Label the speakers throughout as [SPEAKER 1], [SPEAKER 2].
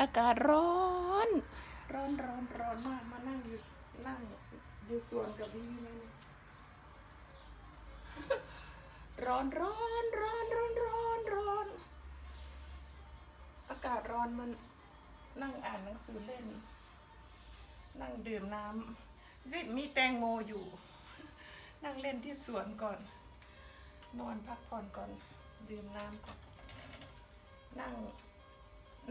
[SPEAKER 1] อากาศร้อน
[SPEAKER 2] ร้อนร้อนร้อนมากมานั่งอยู่นั่งอยู่สวนกับพี่นี่นะร้อนร้อนร้อนร้อนร้อนร้อน อากาศร้อนมันนั่งอ่านหนังสือเล่น นั่งดื่มน้ำวิมีแตงโมอยู่ นั่งเล่นที่สวนก่อน นอนพักผ่อนก่อน ดื่มน้ำก่อน นั่ง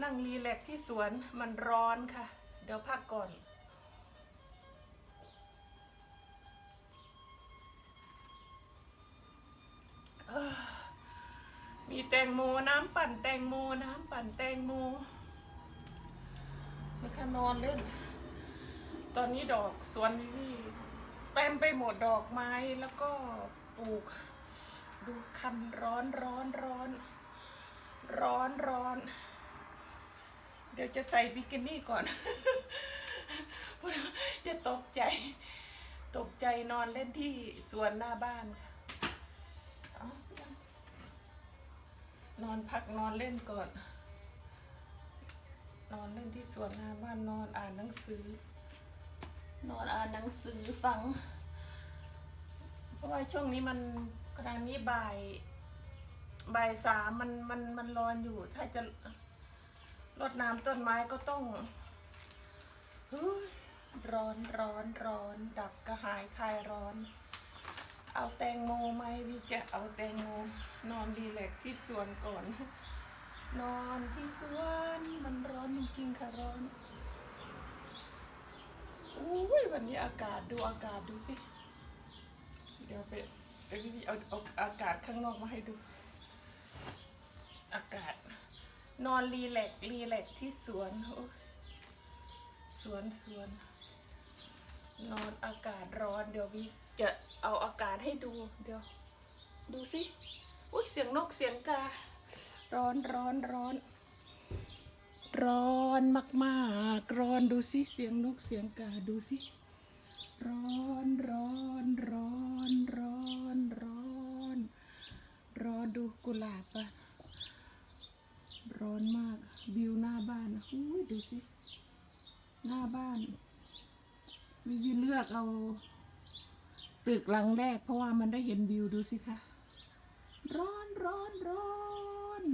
[SPEAKER 2] นั่งรีแลกที่สวนมันร้อนค่ะ เดี๋ยวพักก่อน มีแตงโมน้ำปั่นแตงโมน้ำปั่นแตงโมนะคะนอนเล่น ตอนนี้ดอกสวนนี่เต็มไปหมดดอกไม้แล้วก็ปลูก ดูคันร้อนร้อนร้อนร้อนร้อน เดี๋ยวจะใส่บิกินี่ก่อน จะตกใจ ตกใจนอนเล่นที่สวนหน้าบ้านค่ะเอนอนพักนอนเล่นก่อน นอนเล่นที่สวนหน้าบ้านนอนอ่านหนังสือ นอนอ่านหนังสือฟัง เพราะว่าช่วงนี้มันกำลังนี้บ่ายบ่ายสามมันมันมันร้อนอยู่ถ้าจะ รดน้ำต้นไม้ก็ต้องร้อนร้อนร้อนดับกระหายคลายร้อน เอาแตงโมไหมวิจะเอาแตงโมนอนรีแลกที่สวนก่อน นอนที่สวนมันร้อนจริงๆค่ะร้อนอุ้ยวันนี้อากาศดูอากาศดูสิ เดี๋ยวไปเอาเอาอากาศข้างนอกมาให้ดู อากาศ นอนรีแลกซ์รีแลกซ์ที่สวนโอ้สวนสวน นอนอากาศร้อน เดี๋ยววิจะเอาอากาศให้ดู เดี๋ยว ดูสิอุ้ยเสียงนกเสียงกา ร้อนร้อนร้อน ร้อนมากๆ ร้อนดูสิเสียงนกเสียงกาดูสิร้อนร้อนร้อนร้อนร้อนดูกุหลาบอะร้อนมากวิวหน้าบ้านอุ้ยดู สิ หน้าบ้านวิวเลือกเอาตึกหลังแรก เพราะว่ามันได้เห็นวิวดูสิคะ ร้อนร้อนร้อน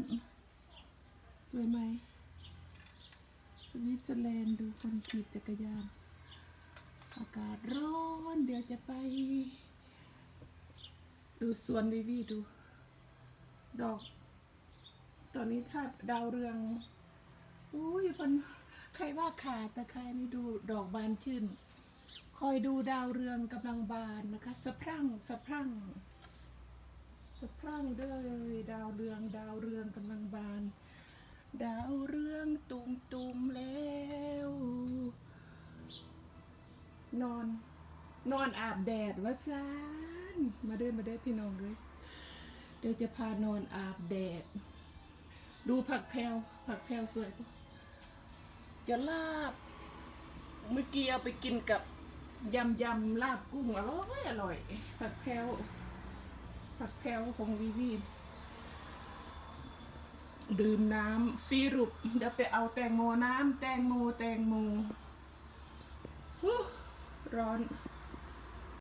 [SPEAKER 2] สวยไหม สวิตเซอร์แลนด์ดูคนขี่จักรยาน อากาศร้อน เดี๋ยวจะไป ดูสวนวิวีดู ดอก ตอนนี้ถ้าดาวเรือง อุ้ยมัน ครว่าขาดแต่ใครนี่ดูดอกบานชื่น คอยดูดาวเรืองกำลังบานนะคะสะพรั่งสะพรั่งสะพรั่งเด้อดาวเรืองดาวเรืองกำลังบาน ดาวเรืองตุมตุมแล้ว นอน นอนอาบแดดวะซานมาเด้อมาเด้อพี่น้องเลยเดี๋ยวจะพานอนอาบแดด ดูผักแพรวผักแพรวสวยปะ จะลาบ เมื่อกี้เอาไปกินกับยำยำลาบกุ้งอร่อยอร่อย ผักแพรวผักแพรวของวีวีดื่มน้ำซีรุปเดี๋ยวไปเอาแตงโมน้ำแตงโมแตงโมร้อน